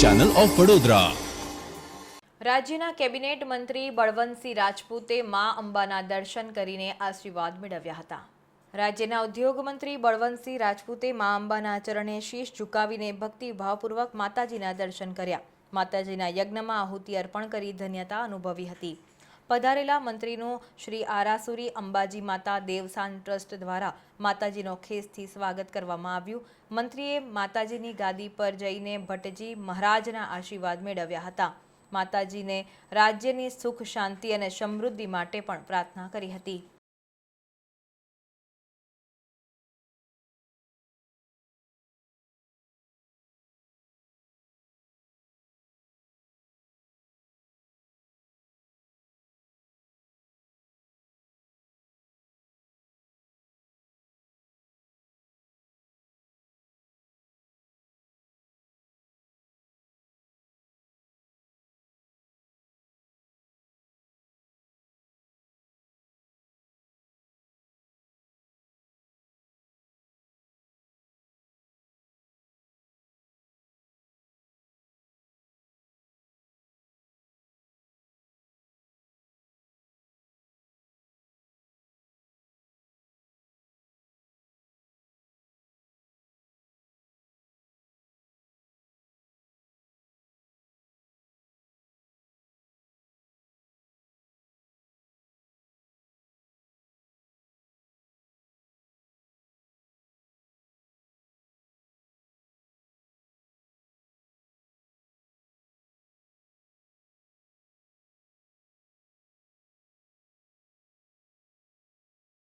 Channel of Vadodara રાજ્યના cabinet મંત્રી બળવંતસિંહ રાજપૂતે મા અંબાના દર્શન કરીને આશીર્વાદ મેળવ્યા હતા. રાજ્યના ઉદ્યોગ મંત્રી બળવંતસિંહ રાજપૂતે મા અંબાના ચરણે શીશ ઝુકાવીને ભક્તિભાવપૂર્વક માતાજીના દર્શન કર્યા. માતાજીના યજ્ઞમાં આહુતિ અર્પણ કરી ધન્યતા અનુભવી હતી. પધારેલા મંત્રીનું શ્રી આરાસુરી અંબાજી માતા દેવસાન ટ્રસ્ટ દ્વારા માતાજીનો ખેસથી સ્વાગત કરવામાં આવ્યું. મંત્રીએ માતાજીની ગાદી પર જઈને ભટ્ટજી મહારાજના આશીર્વાદ મેળવ્યા હતા. માતાજીને રાજ્યની સુખ, શાંતિ અને સમૃદ્ધિ માટે પણ પ્રાર્થના કરી હતી.